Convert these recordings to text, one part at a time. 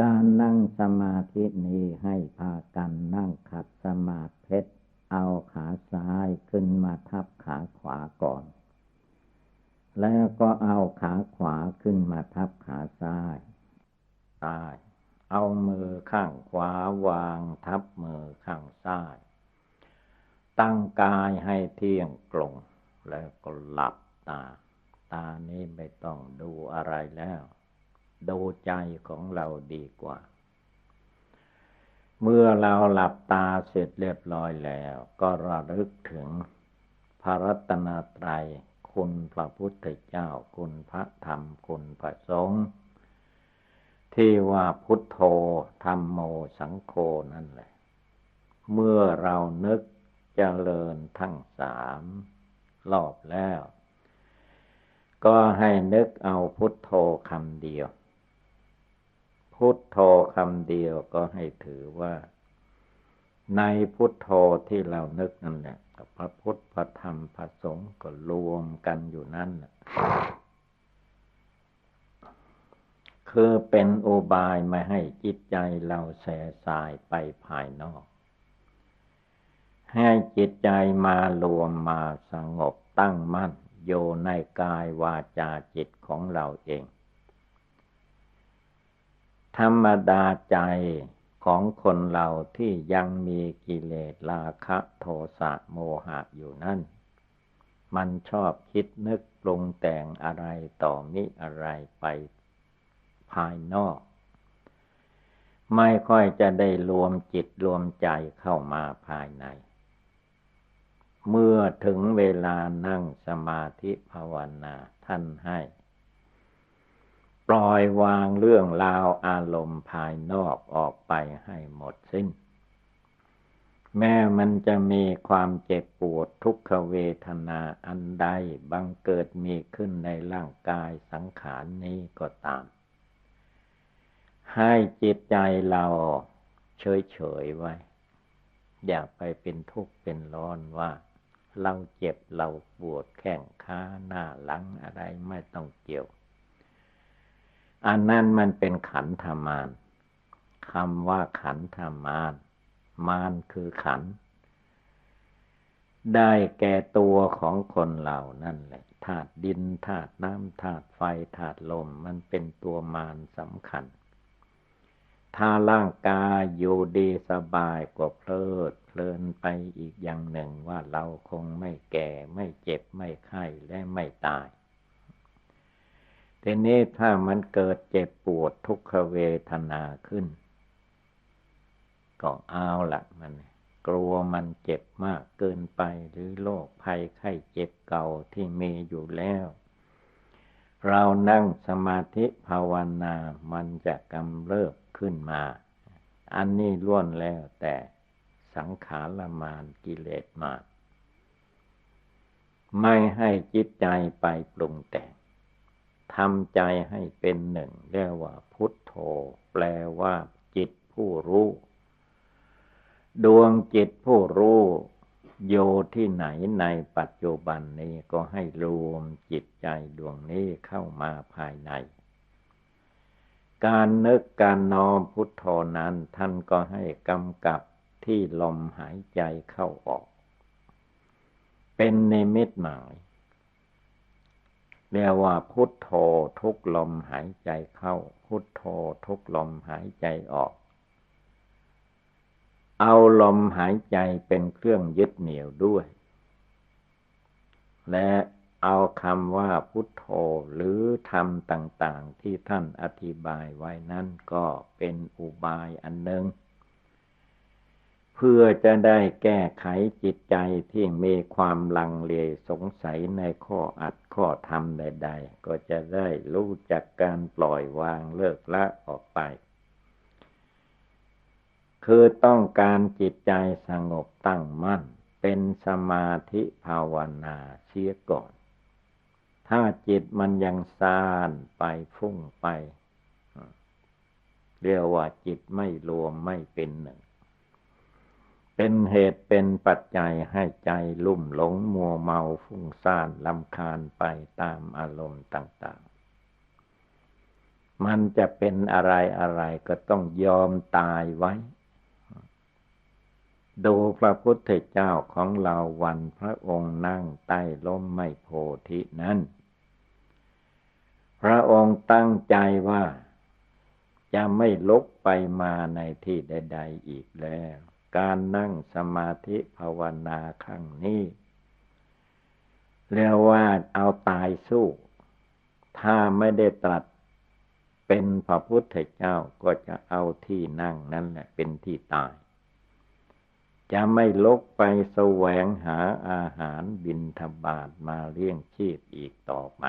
การนั่งสมาธินี้ให้พากันนั่งขัดสมาธิเอาขาซ้ายขึ้นมาทับขาขวาก่อน แล้วก็เอาขาขวาขึ้นมาทับขาซ้ายซ้าย เอามือข้างขวาวางทับมือข้างซ้าย ตั้งกายให้เที่ยงตรง แล้วก็หลับตา ตานี้ไม่ต้องดูอะไรแล้ว ดูใจของเราดีกว่า เมื่อเราหลับตาเสร็จเรียบร้อยแล้ว ก็ระลึกถึงพระรัตนตรัยคุณพระพุทธเจ้า คุณพระธรรม คุณพระสงฆ์ที่ว่าพุทโธธรรมโมสังโฆนั่นแหละ เมื่อเรานึกเจริญทั้งสามรอบแล้ว ก็ให้นึกเอาพุทโธคำเดียว พุทโธคำเดียวก็ให้ถือว่า ในพุทโธที่เรานึกนั่นแหละกับพระพุทธพระธรรมพระสงฆ์ก็รวมกันอยู่นั่นคือเป็นอุบายไม่ให้จิตใจเราแสสายไปภายนอก ให้จิตใจมารวมมาสงบตั้งมั่นโยในกายวาจาจิตของเราเอง ธรรมดาใจของคนเราที่ยังมีกิเลสราคะโทสะโมหะอยู่นั่น มันชอบคิดนึกปรุงแต่งอะไรต่อมิอะไรไปภายนอก ไม่ค่อยจะได้รวมจิตรวมใจเข้ามาภายใน เมื่อถึงเวลานั่งสมาธิภาวนาท่านให้ ปล่อยวางเรื่องราวอารมณ์ภายนอกออกไปให้หมดสิ้น แม้มันจะมีความเจ็บปวดทุกขเวทนาอันใดบังเกิดมีขึ้นในร่างกายสังขารนนี้ก็ตาม ให้จิตใจเราเฉยเฉยไว้ อย่าไปเป็นทุกข์เป็นร้อนว่าเราเจ็บเราปวดแข้งขาหน้าหลังอะไรไม่ต้องเกี่ยว อันนั้นมันเป็นขันธมารคำว่าขันธมารมารคือขัน ได้แก่ตัวของคนเหล่านั่นแหละธาตุดินธาตุน้ำธาตุไฟธาตุลม มันเป็นตัวมารสำคัญ ถ้าร่างกายอยู่ดีสบายก็เพลิดเพลินไปอีกอย่างหนึ่งว่าเราคงไม่แก่ไม่เจ็บไม่ไข้และไม่ตาย ทีนี้ถ้ามันเกิดเจ็บปวดทุกขเวทนาขึ้น ก็เอาละมัน กลัวมันเจ็บมากเกินไปหรือโรคภัยไข้เจ็บเก่าที่มีอยู่แล้ว เรานั่งสมาธิภาวนามันจะกำเริบขึ้นมา อันนี้ล้วนแล้วแต่สังขารมานกิเลสมาไม่ให้จิตใจไปปรุงแต่ง ทำใจให้เป็นหนึ่งเรียกว่าพุทโธ แปลว่า จิตผู้รู้ ดวงจิตผู้รู้โยที่ไหนในปัจจุบันนี้ก็ให้รวมจิตใจดวงนี้เข้ามาภายใน การนึกการน้อมพุทโธนั้นท่านก็ให้กำกับที่ลมหายใจเข้าออก เป็นในเมิตหมาย เรียกว่าพุทโธทุกลมหายใจเข้า พุทโธทุกลมหายใจออก เอาลมหายใจเป็นเครื่องยึดเหนี่ยวด้วย และเอาคำว่าพุทโธหรือธรรมต่าง ๆ ที่ท่านอธิบายไว้นั้นก็เป็นอุบายอันหนึ่ง พื่อจะได้แก้ไขจิตใจที่มีความลังเลสงสัยในข้ออัดข้อธรรมใด ๆ ก็จะได้รู้จักการปล่อยวางเลิกละออกไป คือต้องการจิตใจสงบตั้งมั่น เป็นสมาธิภาวนาเสียก่อน ถ้าจิตมันยังซานไปฟุ้งไป เรียกว่าจิตไม่รวมไม่เป็นหนึ่ง เป็นเหตุเป็นปัจจัยให้ใจลุ่มหลงมัวเมาฟุ้งซ่านลำคาญไปตามอารมณ์ต่าง ๆ มันจะเป็นอะไรอะไรก็ต้องยอมตายไว้ ดูพระพุทธเจ้าของเราวันพระองค์นั่งใต้ล้มไมโพธินั้น พระองค์ตั้งใจว่าจะไม่ลุกไปมาในที่ใด ๆ อีกแล้ว การนั่งสมาธิภาวนาครั้งนี้เรียกว่าเอาตายสู้ ถ้าไม่ได้ตรัสเป็นพระพุทธเจ้าก็จะเอาที่นั่งนั่นแหละเป็นที่ตาย จะไม่ลกไปแสวงหาอาหารบินทบาทมาเลี้ยงชีพอีกต่อไป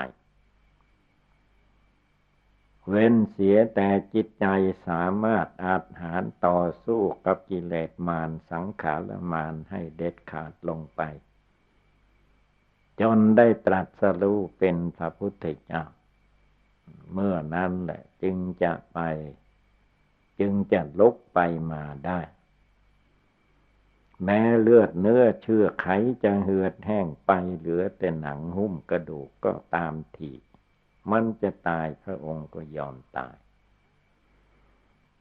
เว้นเสียแต่จิตใจสามารถอาหารต่อสู้กับกิเลสมารสังขารมารให้เด็ดขาดลงไป จนได้ตรัสรู้เป็นพระพุทธเจ้า เมื่อนั้นแหละจึงจะไป จึงจะลุกไปมาได้ แม้เลือดเนื้อเชื่อไขจะเหือดแห้งไปเหลือแต่หนังหุ้มกระดูกก็ตามที มันจะตายพระองค์ก็ยอมตาย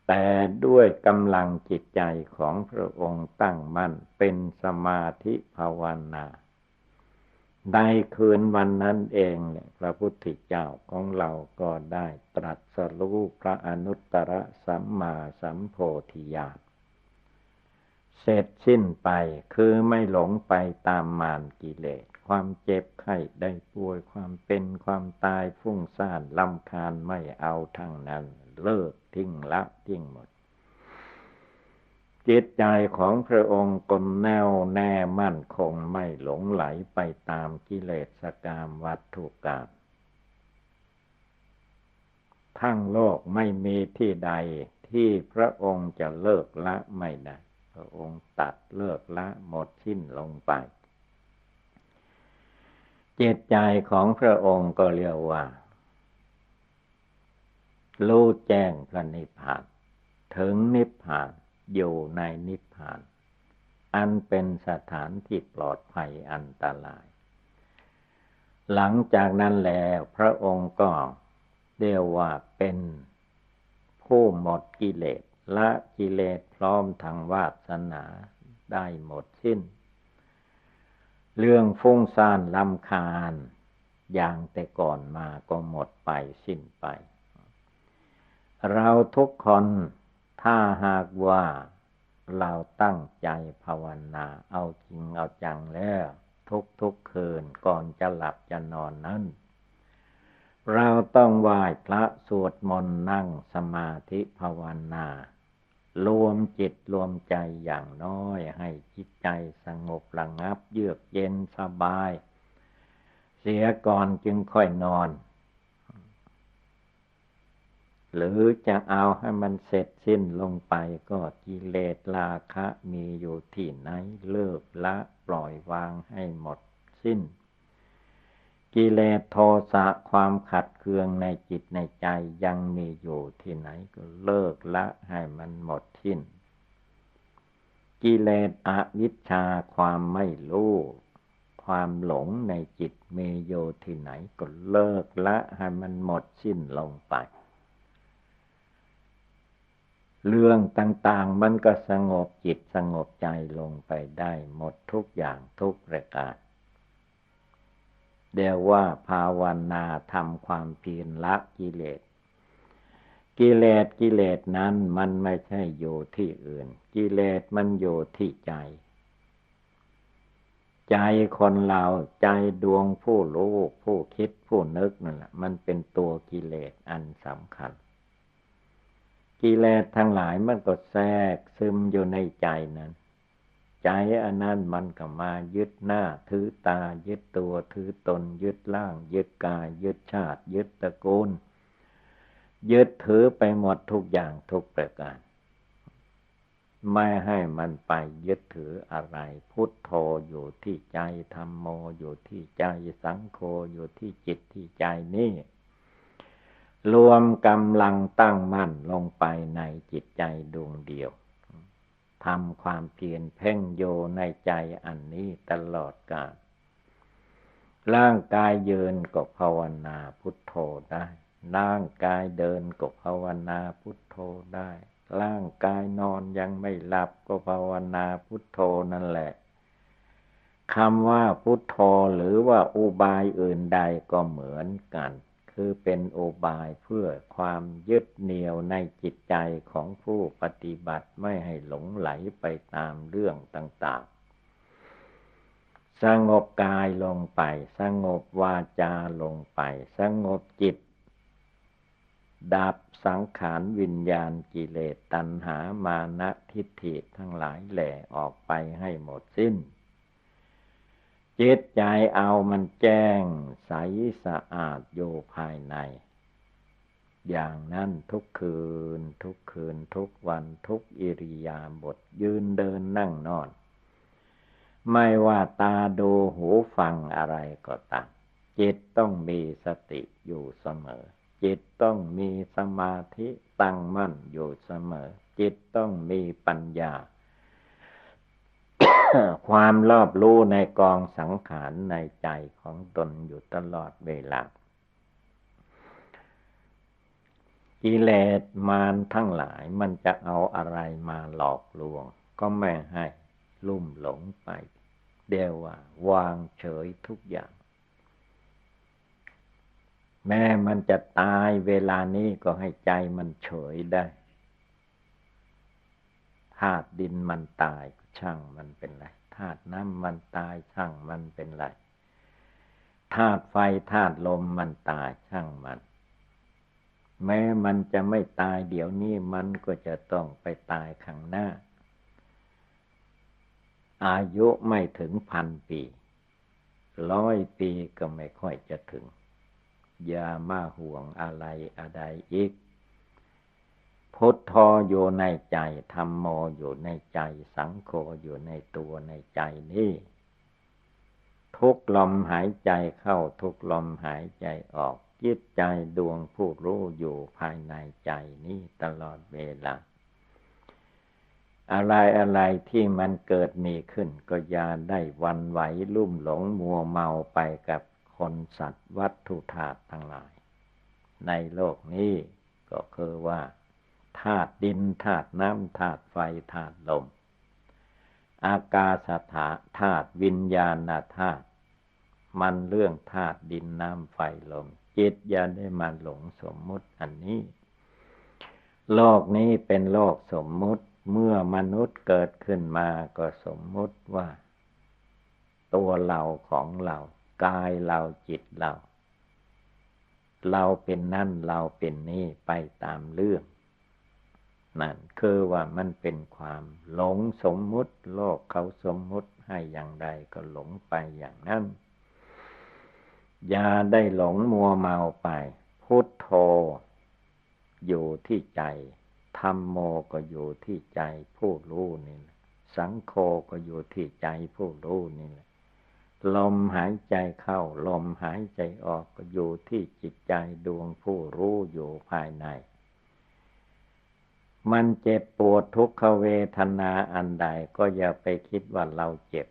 แต่ด้วยกำลังจิตใจของพระองค์ตั้งมั่นเป็นสมาธิภาวนาในคืนวันนั้นเองเนี่ยพระพุทธเจ้าของเราก็ได้ตรัสรู้พระอนุตตรสัมมาสัมโพธิญาณเสร็จสิ้นไปคือไม่หลงไปตามมารกิเลส ความเจ็บไข้ได้ป่วยความเป็นความตายฟุ้งซ่านลำคาญไม่เอาทั้งนั้น เลิกทิ้งละทิ้งหมด จิตใจของพระองค์กลมแน่วแน่มั่นคงไม่หลงไหลไปตามกิเลสกามวัตถุกรรมทั้งโลกไม่มีที่ใดที่พระองค์จะเลิกละไม่ได้ พระองค์ตัดเลิกละหมดสิ้นลงไป จิตใจของพระองค์ก็เรียกว่ารู้แจ้งพระนิพพาน ถึงนิพพานอยู่ในนิพพาน อันเป็นสถานที่ปลอดภัยอันตราย หลังจากนั้นแล้วพระองค์ก็เรียกว่าเป็นผู้หมดกิเลสละกิเลสพร้อมทางวาสนาได้หมดสิ้น เรื่องฟุ้งซ่านลำคาญ อย่างแต่ก่อนมาก็หมดไปสิ้นไป เราทุกคนถ้าหากว่าเราตั้งใจภาวนา เอาจริงเอาจังแล้ว ทุกทุกคืนก่อนจะหลับจะนอนนั้น เราต้องไหว้พระสวดมนต์นั่งสมาธิภาวนา รวมจิตรวมใจอย่างน้อยให้จิตใจสงบระงับ เยือกเย็นสบาย เสียก่อนจึงค่อยนอน หรือจะเอาให้มันเสร็จสิ้นลงไปก็กิเลสราคะมีอยู่ที่ไหนเลิกละปล่อยวางให้หมดสิ้น กิเลสโทสะความขัดเคืองในจิตในใจยังมีอยู่ที่ไหนก็เลิกละให้มันหมดสิ้น กิเลสอวิชชาความไม่รู้ ความหลงในจิตมีอยู่ที่ไหนก็เลิกละให้มันหมดสิ้นลงไป เรื่องต่างๆมันก็สงบจิตสงบใจลงไปได้หมดทุกอย่างทุกประการ เดียวว่าภาวนาทำความเพียรละกิเลส กิเลสกิเลสนั้นมันไม่ใช่อยู่ที่อื่น กิเลสมันอยู่ที่ใจ ใจคนเราใจดวงผู้รู้ผู้คิดผู้นึกนั่นแหละมันเป็นตัวกิเลสอันสำคัญ กิเลสทั้งหลายมันก็แทรกซึมอยู่ในใจนั้น ใจอันนั้นมันก็มายึดหน้า ถือตา ยึดตัว ถือตน ยึดล่าง ยึดกาย ยึดชาติ ยึดตระกูล ยึดถือไปหมดทุกอย่างทุกประการ ไม่ให้มันไปยึดถืออะไร พุทโธอยู่ที่ใจ ธรรมโมอยู่ที่ใจ สังโฆอยู่ที่จิตที่ใจนี่รวมกำลังตั้งมั่นลงไปในจิตใจดวงเดียว ทำความเพียรเพ่งโยในใจอันนี้ตลอดกาลร่างกายยินก็ภาวนาพุทโธได้ ร่างกายเดินก็ภาวนาพุทโธได้ ร่างกายนอนยังไม่หลับก็ภาวนาพุทโธนั่นแหละคำว่าพุทโธหรือว่าอุบายอื่นใดก็เหมือนกัน คือเป็นโอบายเพื่อความยึดเหนี่ยวในจิตใจของผู้ปฏิบัติไม่ให้หลงไหลไปตามเรื่องต่างๆ สงบกายลงไป สงบวาจาลงไป สงบจิต ดับสังขารวิญญาณกิเลสตัณหามานะทิฏฐิทั้งหลายแหล่ออกไปให้หมดสิ้น จิตใจเอามันแจ้งใสสะอาดโยภายใน อย่างนั้นทุกคืน ทุกคืน ทุกวันทุกอิริยาบถยืนเดินนั่งนอน ไม่ว่าตาดูหูฟังอะไรก็ตามจิตต้องมีสติอยู่เสมอ จิตต้องมีสมาธิตั้งมั่นอยู่เสมอ จิตต้องมีปัญญา ความรอบรู้ในกองสังขารในใจของตนอยู่ตลอดเวลากิเลสมารทั้งหลายมันจะเอาอะไรมาหลอกลวง ก็ไม่ให้ลุ่มหลงไป เดียวว่าวางเฉยทุกอย่าง แม้มันจะตายเวลานี้ก็ให้ใจมันเฉยได้ธาตุดินมันตาย ช่างมันเป็นไรธาตุน้ำมันตายช่างมันเป็นไรธาตุไฟธาตุลมมันตายช่างมัน แม้มันจะไม่ตายเดี๋ยวนี้มันก็จะต้องไปตายข้างหน้า อายุไม่ถึงพันปีร้อยปีก็ไม่ค่อยจะถึง อย่ามาห่วงอะไรอะไรอีก พุทโธอยู่ในใจธรรมโมอยู่ในใจ สังโฆอยู่ในตัวในใจนี้ทุกลมหายใจเข้าทุกลมหายใจออกจิตใจดวงผู้รู้อยู่ภายในใจนี้ตลอดเวลา อะไรอะไรที่มันเกิดมีขึ้นก็อย่าได้วันไหวลุ่มหลงมัวเมาไปกับคนสัตว์วัตถุธาตุทั้งหลาย ในโลกนี้ก็คือว่า ธาตุดินธาตุน้ำธาตุไฟธาตุลม อากาศธาธาตุวิญญาณธาตุมันเรื่องธาตุดินน้ำไฟลม จิตอย่าได้มาหลงสมมุติอันนี้ โลกนี้เป็นโลกสมมุติเมื่อมนุษย์เกิดขึ้นมาก็สมมุติว่า ตัวเราของเรา กายเราจิตเรา เราเป็นนั่นเราเป็นนี่ไปตามเรื่อง นั่นคือว่ามันเป็นความหลงสมมุติ โลกเขาสมมุติให้อย่างใดก็หลงไปอย่างนั้น อย่าได้หลงมัวเมาไป พุทโธอยู่ที่ใจธรรมโมก็อยู่ที่ใจผู้รู้นี่แหละสังโฆก็อยู่ที่ใจผู้รู้นี่แหละลมหายใจเข้า ลมหายใจออกก็อยู่ที่จิตใจดวงผู้รู้อยู่ภายใน มันเจ็บปวดทุกขเวทนาอันใดก็อย่าไปคิดว่าเราเจ็บ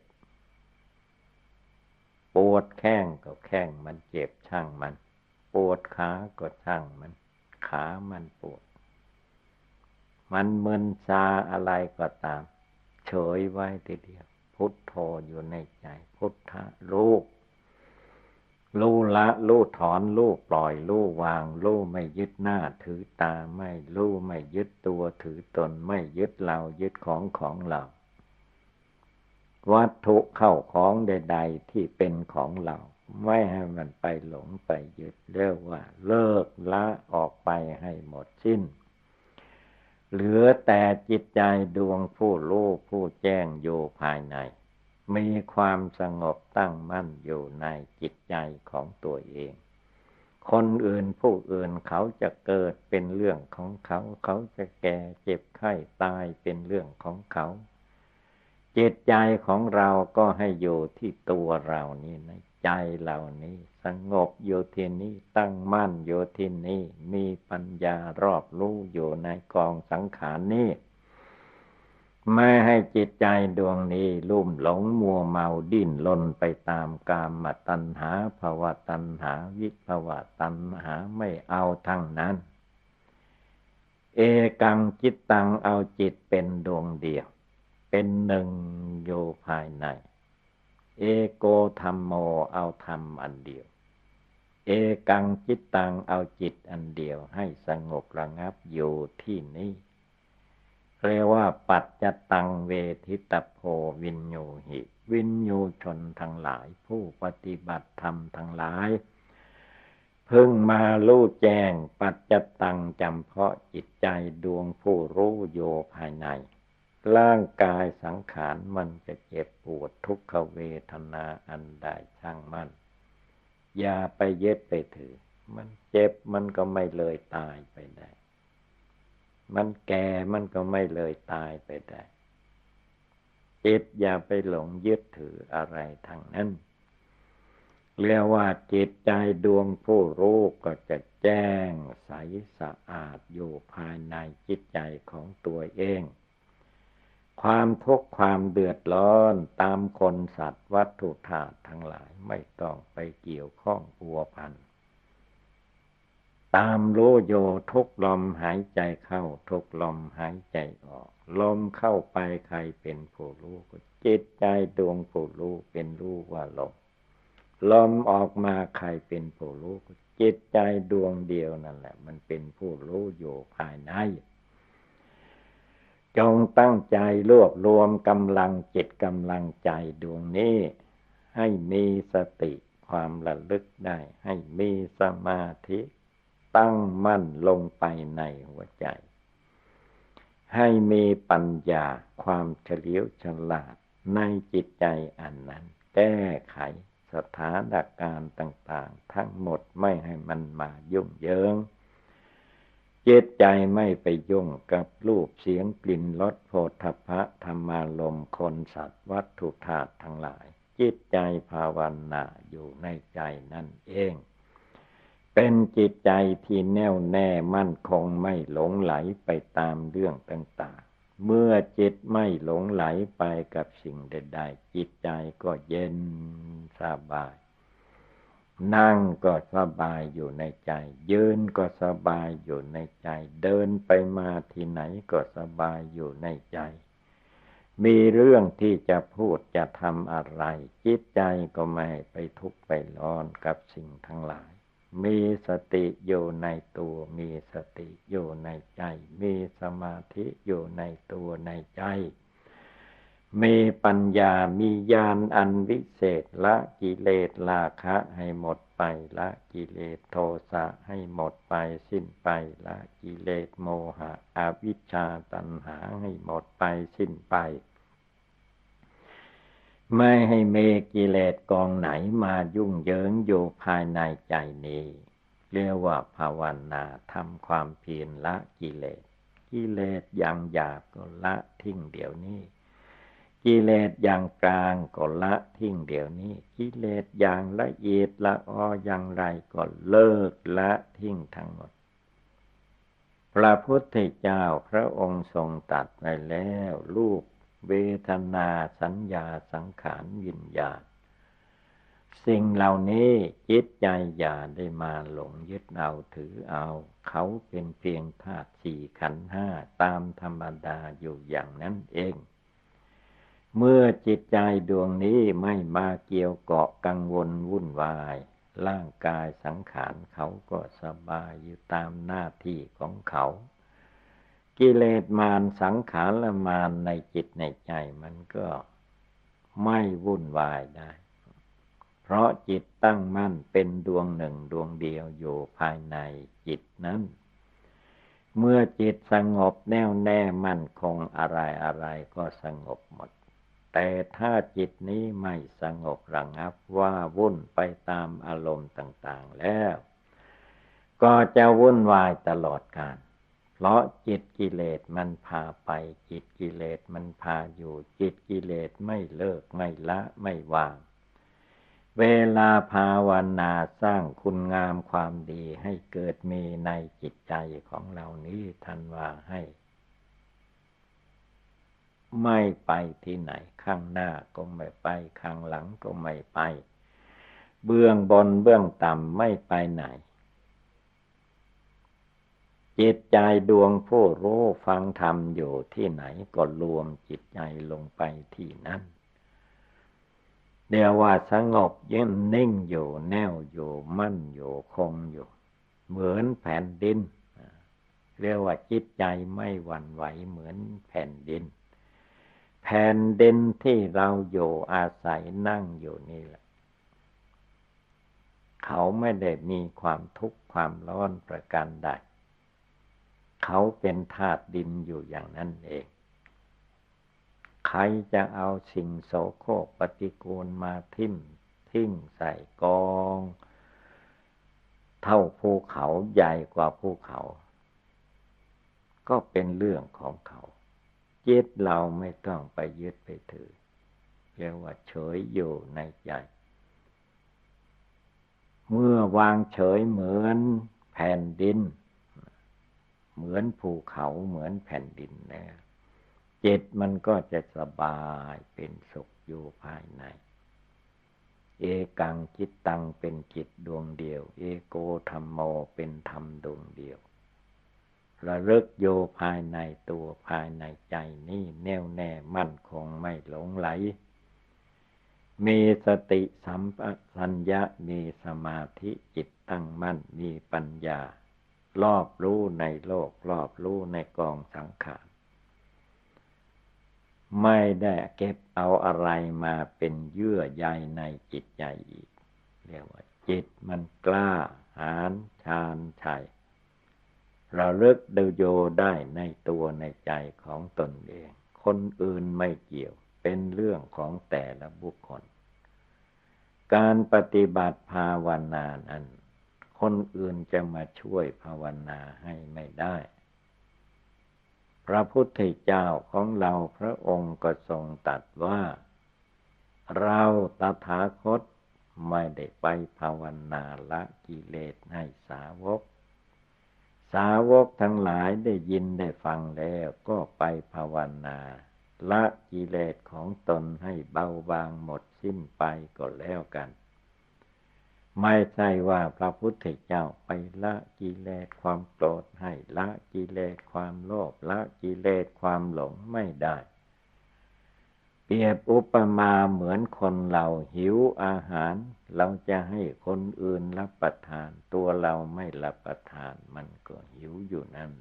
ปวดแข้งก็แข้งมันเจ็บช่างมัน ปวดขาก็ช่างมัน ขามันปวด มันมึนซาอะไรก็ตาม เฉยไว้ทีเดียว พุทโธอยู่ในใจ พุทธรูปรู้ ละรู้ถอนรู้ปล่อยรู้วางรู้ไม่ยึดหน้าถือตาไม่รู้ไม่ยึดตัวถือตนไม่ยึดเรายึดของของเรา วัตถุเข้าของใด ๆ ที่เป็นของเรา ไม่ให้มันไปหลงไปยึดเรียกว่า เลิกละออกไปให้หมดสิ้น เหลือแต่จิตใจดวงผู้รู้ผู้แจ้งอยู่ภายใน มีความสงบตั้งมั่นอยู่ในจิตใจของตัวเอง คนอื่นผู้อื่นเขาจะเกิดเป็นเรื่องของเขา เขาจะแก่เจ็บไข้ตายเป็นเรื่องของเขาจิตใจของเราก็ให้อยู่ที่ตัวเรานี่ในใจเหล่านี้ สงบอยู่ที่นี้ตั้งมั่นอยู่ที่นี้มีปัญญารอบรู้อยู่ในกองสังขารนี้ ไม่ให้จิตใจดวงนี้ลุ่มหลงมัวเมาดิ้นลนไปตามกามตัณหาภาวะตัณหาวิภาวะตัณหาไม่เอาทั้งนั้น เอกังจิตตังเอาจิตเป็นดวงเดียว เป็นหนึ่งโยภายใน เอโกธรรมโมเอาธรรมอันเดียว เอกังจิตตังเอาจิตอันเดียวให้สงบระงับอยู่ที่นี้ เรียกว่า ปัจจตังเวทิตโพวินโยหิ วินโยชนทั้งหลาย ผู้ปฏิบัติธรรมทั้งหลายพิ่งมารู้แจ้ง ปัจจตังจำเพาะจิตใจดวงผู้รู้โยภายใน ร่างกายสังขารมันจะเจ็บปวดทุกขเวทนาอันใดช่างมัน อย่าไปเย็ดไปถือ มันเจ็บมันก็ไม่เลยตายไปได้ มันแก่มันก็ไม่เลยตายไปได้จิตอย่าไปหลงยึดถืออะไรทางนั้นเรียกว่าจิตใจดวงผู้รู้ก็จะแจ้งใสสะอาดอยู่ภายในจิตใจของตัวเอง ความทุกข์ความเดือดร้อนตามคนสัตว์วัตถุธาตุทั้งหลายไม่ต้องไปเกี่ยวข้องอัวพัน ตามรู้โยทุกลมหายใจเข้า ทุกลมหายใจออก ลมเข้าไปใครเป็นผู้รู้จิตใจดวงผู้รู้เป็นรู้ว่าลมลมออกมาใครเป็นผู้รู้จิตใจดวงเดียวนั่นแหละ มันเป็นผู้รู้อยู่ภายในจงตั้งใจรวบรวมกำลังจิตกำลังใจดวงนี้ ให้มีสติความระลึกได้ ให้มีสมาธิ ตั้งมั่นลงไปในหัวใจ ให้มีปัญญาความเฉลียวฉลาดในจิตใจอันนั้น แก้ไขสถานการณ์ต่าง ๆ ทั้งหมดไม่ให้มันมายุ่งเยิงจิตใจไม่ไปยุ่งกับรูปเสียงกลิ่นรสโผฏฐพะธรรมารมคนสัตว์วัตถุธาตุทั้งหลาย จิตใจภาวนาอยู่ในใจนั่นเอง เป็นจิตใจที่แน่วแน่มั่นคงไม่หลงไหลไปตามเรื่องต่างๆ เมื่อจิตไม่หลงไหลไปกับสิ่งใดๆ จิตใจก็เย็นสบาย นั่งก็สบายอยู่ในใจ ยืนก็สบายอยู่ในใจ เดินไปมาที่ไหนก็สบายอยู่ในใจ มีเรื่องที่จะพูดจะทำอะไร จิตใจก็ไม่ไปทุกข์ไปร้อนกับสิ่งทั้งหลาย มีสติอยู่ในตัว มีสติอยู่ในใจ มีสมาธิอยู่ในตัวในใจ มีปัญญา มีญาณอันวิเศษละกิเลสราคะให้หมดไปละกิเลสโทสะให้หมดไปสิ้นไปละกิเลสโมหะอวิชชาตัณหาให้หมดไปสิ้นไป ไม่ให้เมกิเลสกองไหนมายุ่งเหยิงอยู่ภายในใจนี้ เรียกว่าภาวนาทำความเพียรละกิเลส กิเลสอย่างหยาบก็ละทิ้งเดี๋ยวนี้ กิเลสอย่างกลางก็ละทิ้งเดี๋ยวนี้ กิเลสอย่างละเอียดละอออย่างไรก็เลิกละทิ้งทั้งหมดพระพุทธเจ้าพระองค์ทรงตัดไปแล้วลูก เวทนาสัญญาสังขารวิญญาณสิ่งเหล่านี้จิตใจอย่าได้มาหลงยึดเอาถือเอา เขาเป็นเพียงธาตุสี่ขันห้าตามธรรมดาอยู่อย่างนั้นเอง เมื่อจิตใจดวงนี้ไม่มาเกี่ยวเกาะกังวลวุ่นวาย ร่างกายสังขารเขาก็สบายอยู่ตามหน้าที่ของเขา กิเลสมารสังขารละมารในจิตในใจมันก็ไม่วุ่นวายได้ เพราะจิตตั้งมั่นเป็นดวงหนึ่งดวงเดียวอยู่ภายในจิตนั้น เมื่อจิตสงบแน่วแน่มั่นคงอะไรอะไรก็สงบหมด แต่ถ้าจิตนี้ไม่สงบระงับว่าวุ่นไปตามอารมณ์ต่าง ๆ แล้ว ก็จะวุ่นวายตลอดกาล เพราะจิตกิเลสมันพาไป จิตกิเลสมันพาอยู่ จิตกิเลสไม่เลิกไม่ละไม่วาง เวลาภาวนาสร้างคุณงามความดีให้เกิดมีในจิตใจของเรานี้ทันว่าให้ ไม่ไปที่ไหนข้างหน้าก็ไม่ไป ข้างหลังก็ไม่ไป เบื้องบนเบื้องต่ำไม่ไปไหน จิตใจดวงผู้รู้ฟังธรรมอยู่ที่ไหนก็รวมจิตใจลงไปที่นั่นเดียวว่าสงบยืนนิ่งอยู่แน่วอยู่มั่นอยู่คงอยู่ เหมือนแผ่นดิน เรียกว่าจิตใจไม่หวั่นไหวเหมือนแผ่นดิน แผ่นดินที่เราอยู่อาศัยนั่งอยู่นี่แหละ เขาไม่ได้มีความทุกข์ความร้อนประการใด เขาเป็นธาตุดินอยู่อย่างนั้นเอง ใครจะเอาสิ่งโสโครกปฏิกูลมาทิ่มทิ้งใส่กอง เท่าภูเขาใหญ่กว่าภูเขา ก็เป็นเรื่องของเขาเจิตเราไม่ต้องไปยึดไปถือเรียกว่าเฉยอยู่ในใจเมื่อวางเฉยเหมือนแผ่นดิน เหมือนภูเขาเหมือนแผ่นดินนะจิตมันก็จะสบายเป็นสุขอยู่ภายใน เอกังจิตตังเป็นจิตดวงเดียว เอโกธรรมโมเป็นธรรมดวงเดียว ระลึกโยภายในตัวภายในใจนี่แน่วแน่มั่นคงไม่หลงไหล มีสติสัมปชัญญะมีสมาธิจิตตั้งมั่นมีปัญญา รอบรู้ในโลก รอบรู้ในกองสังขาร ไม่ได้เก็บเอาอะไรมาเป็นเยื่อใยในจิตใจอีก เรียกว่า จิตมันกล้าหาญชาญชัยเราเลิกดูโยได้ในตัวในใจของตนเอง คนอื่นไม่เกี่ยว เป็นเรื่องของแต่ละบุคคล การปฏิบัติภาวนานั้น คนอื่นจะมาช่วยภาวนาให้ไม่ได้ พระพุทธเจ้าของเราพระองค์ก็ทรงตัดว่า เราตถาคตไม่ได้ไปภาวนาละกิเลสให้สาวก สาวกทั้งหลายได้ยินได้ฟังแล้วก็ไปภาวนาละกิเลสของตนให้เบาบางหมดสิ้นไปก็แล้วกัน ไม่ใช่ว่าพระพุทธเจ้าไปละกิเลสความโกรธให้ละกิเลสความโลภละกิเลสความหลงไม่ได้ เปรียบอุปมาเหมือนคนเราหิวอาหาร เราจะให้คนอื่นรับประทาน ตัวเราไม่รับประทานมันก็หิวอยู่นั่น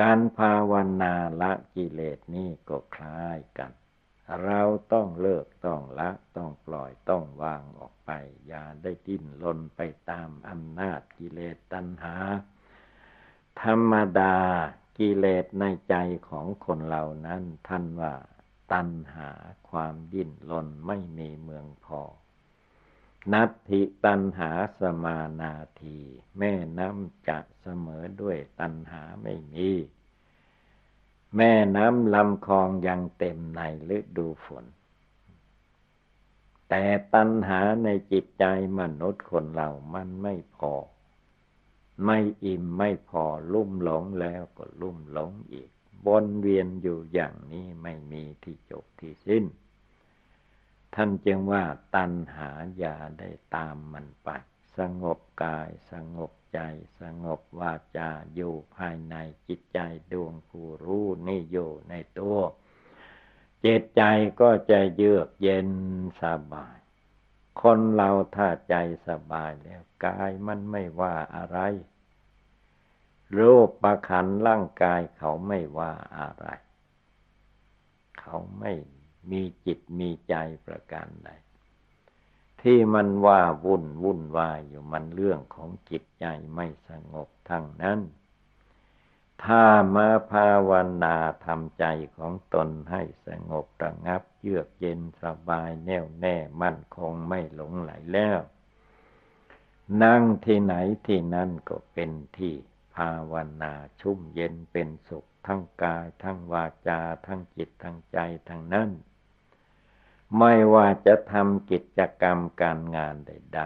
การภาวนาละกิเลสนี่ก็คล้ายกัน เราต้องเลิกต้องละต้องปล่อยต้องวางออกไป อย่าได้ดิ้นรนไปตามอำนาจกิเลสตัณหา ธรรมดากิเลสในใจของคนเหล่านั้นท่านว่า ตัณหาความดิ้นรนไม่มีเมืองพอ นัตถิตัณหาสมานาที แม่น้ำจะเสมอด้วยตัณหาไม่มี แม่น้ำลำคลองยังเต็มในฤดูฝน แต่ตัณหาในจิตใจมนุษย์คนเรามันไม่พอ ไม่อิ่มไม่พอลุ่มหลงแล้วก็ลุ่มหลงอีกวนเวียนอยู่อย่างนี้ไม่มีที่จบที่สิ้น ท่านจึงว่าตัณหาอย่าได้ตามมันไป สงบกายสงบ ใจสงบวาจาอยู่ภายในจิตใจดวงผู้รู้นี่อยู่ในตัวจิตใจก็จะเยือกเย็นสบาย คนเราถ้าใจสบายแล้วกายมันไม่ว่าอะไรรูปประคันร่างกายเขาไม่ว่าอะไร เขาไม่มีจิตมีใจประการใด ที่มันว่าวุ่นวุ่นวายอยู่มันเรื่องของจิตใจไม่สงบทั้งนั้น ถ้ามาภาวนาทำใจของตนให้สงบระงับ เยือกเย็นสบายแน่วแน่มั่นคงไม่หลงไหลแล้ว นั่งที่ไหนที่นั่นก็เป็นที่ภาวนาชุ่มเย็นเป็นสุขทั้งกายทั้งวาจาทั้งจิตทั้งใจทั้งนั้น ไม่ว่าจะทำกิจกรรมการงานใด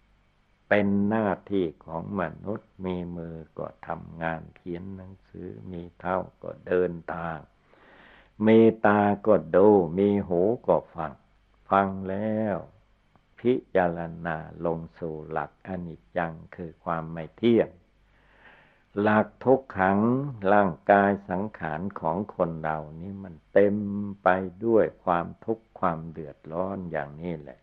ๆ เป็นหน้าที่ของมนุษย์มีมือก็ทำงานเขียนหนังสือ มีเท้าก็เดินทาง มีตาก็ดู มีหูก็ฟัง ฟังแล้ว พิจารณาลงสู่หลักอนิจจังคือความไม่เที่ยง หลักทุกขังร่างกายสังขารของคนเรานี่มันเต็มไปด้วยความทุกข์ความเดือดร้อนอย่างนี้แหละ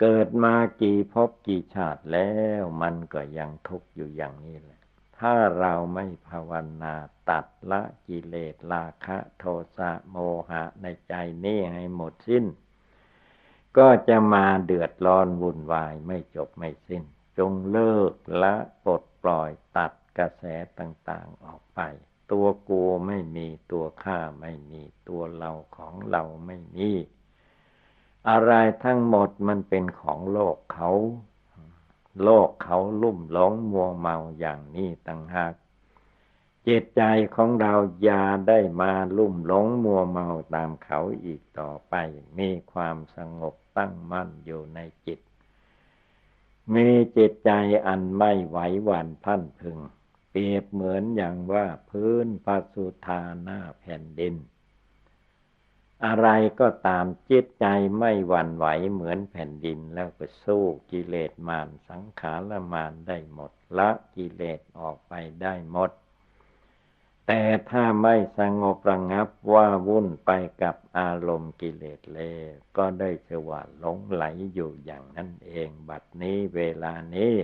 เกิดมากี่พบกี่ชาติแล้วมันก็ยังทุกข์อยู่อย่างนี้แหละ ถ้าเราไม่ภาวนาตัดละกิเลสราคะโทสะโมหะในใจนี้ให้หมดสิ้น ก็จะมาเดือดร้อนวุ่นวายไม่จบไม่สิ้น จงเลิกละปลดปล่อยตัด กระแสต่างๆออกไป ตัวกูไม่มีตัวข้าไม่มีตัวเราของเราไม่มี อะไรทั้งหมดมันเป็นของโลกเขา โลกเขาลุ่มหลงมัวเมาอย่างนี้ต่างหากจิตใจของเราอย่าได้มาลุ่มหลงมัวเมาตามเขาอีกต่อไป มีความสงบตั้งมั่นอยู่ในจิต มีจิตใจอันไม่ไหวหวั่นพันพึง เปรียบเหมือนอย่างว่าพื้นปสุธาหน้าแผ่นดิน อะไรก็ตามจิตใจไม่หวั่นไหวเหมือนแผ่นดินแล้วก็สู้กิเลสมารสังขารมารได้หมด ละกิเลสออกไปได้หมด แต่ถ้าไม่สงบระงับว่าวุ่นไปกับอารมณ์กิเลสเลก็ได้สว่าหลงไหลอยู่อย่างนั้นเอง บัดนี้เวลานี้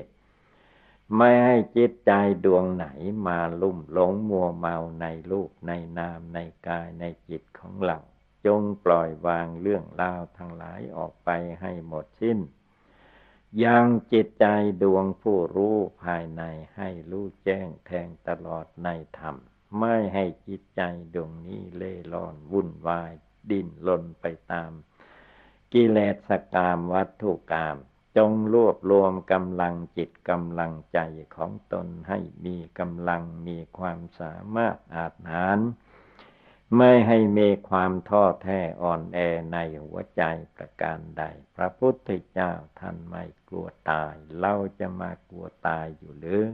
ไม่ให้จิตใจดวงไหนมาลุ่มหลงมัวเมาในรูปในนามในกายในจิตของเรา จงปล่อยวางเรื่องราวทั้งหลายออกไปให้หมดสิ้น ยังจิตใจดวงผู้รู้ภายในให้รู้แจ้งแทงตลอดในธรรม ไม่ให้จิตใจดวงนี้เล่ร่อนวุ่นวาย ดิ้นลนไปตาม กิเลสกามวัตถุกรรม จงรวบรวมกำลังจิตกำลังใจของตนให้มีกำลังมีความสามารถอาจหารไม่ให้มีความท้อแท้อ่อนแอในหัวใจประการใด พระพุทธเจ้าท่านไม่กลัวตาย เราจะมากลัวตายอยู่หรือ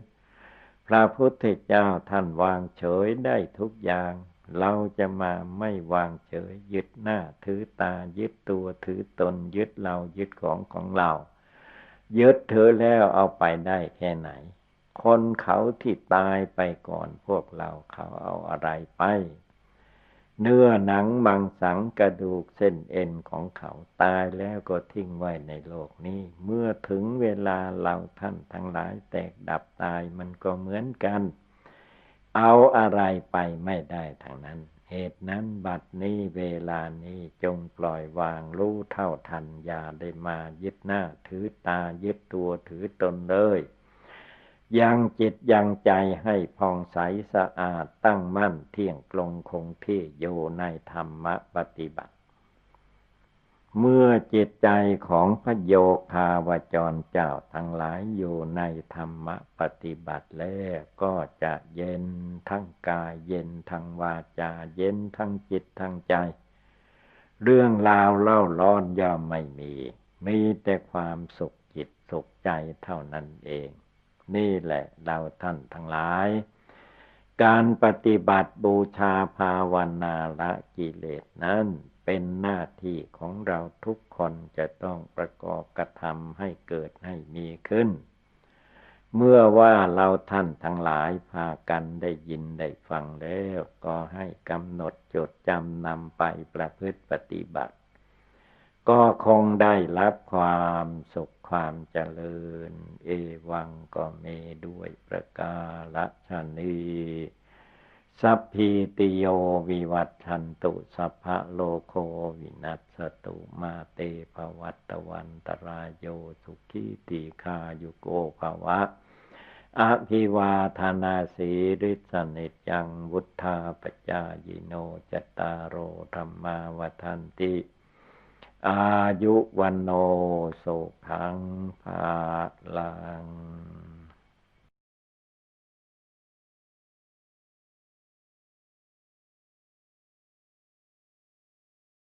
พระพุทธเจ้าท่านวางเฉยได้ทุกอย่าง เราจะมาไม่วางเฉยยึดหน้าถือตายึดตัวถือตนยึดเรายึดของของเรา ยึดเธอแล้วเอาไปได้แค่ไหน คนเขาที่ตายไปก่อนพวกเราเขาเอาอะไรไป เนื้อหนังมังสังกระดูกเส้นเอ็นของเขาตายแล้วก็ทิ้งไว้ในโลกนี้ เมื่อถึงเวลาเราท่านทั้งหลายแตกดับตายมันก็เหมือนกัน เอาอะไรไปไม่ได้ทั้งนั้น เหตุนั้นบัดนี้เวลานี้จงปล่อยวางรู้เท่าทันอย่าได้มายึดหน้าถือตายึดตัวถือตนเลยยังจิตยังใจให้ผ่องใสสะอาดตั้งมั่นเที่ยงตรงคงที่อยู่ในธรรมปฏิบัติ เมื่อจิตใจของพระโยคาวจรเจ้าทั้งหลายอยู่ในธรรมปฏิบัติแล้วก็จะเย็นทั้งกายเย็นทั้งวาจา เย็นทั้งจิตทั้งใจ เรื่องราวเล่าร้อนย่อมไม่มี มีแต่ความสุขจิตสุขใจเท่านั้นเอง นี่แหละเราท่านทั้งหลาย การปฏิบัติบูชาภาวนาละกิเลสนั้น เป็นหน้าที่ของเราทุกคนจะต้องประกอบกระทำให้เกิดให้มีขึ้น เมื่อว่าเราท่านทั้งหลายพากันได้ยินได้ฟังแล้ว ก็ให้กำหนดจดจำนำไปประพฤติปฏิบัติ ก็คงได้รับความสุขความเจริญ เอวังก็เมด้วยประกาศชนี สัพพีติโยวิวัตชันตุสัพพะโลโควินัสตุมาเตภวัตวันตรายโยสุขีติคายุโกภวะอภิวาธานาสีริสนิจังวุธาปจายโนจตารโรธรรมาวทันติ อายุวันโนสุขังภาลา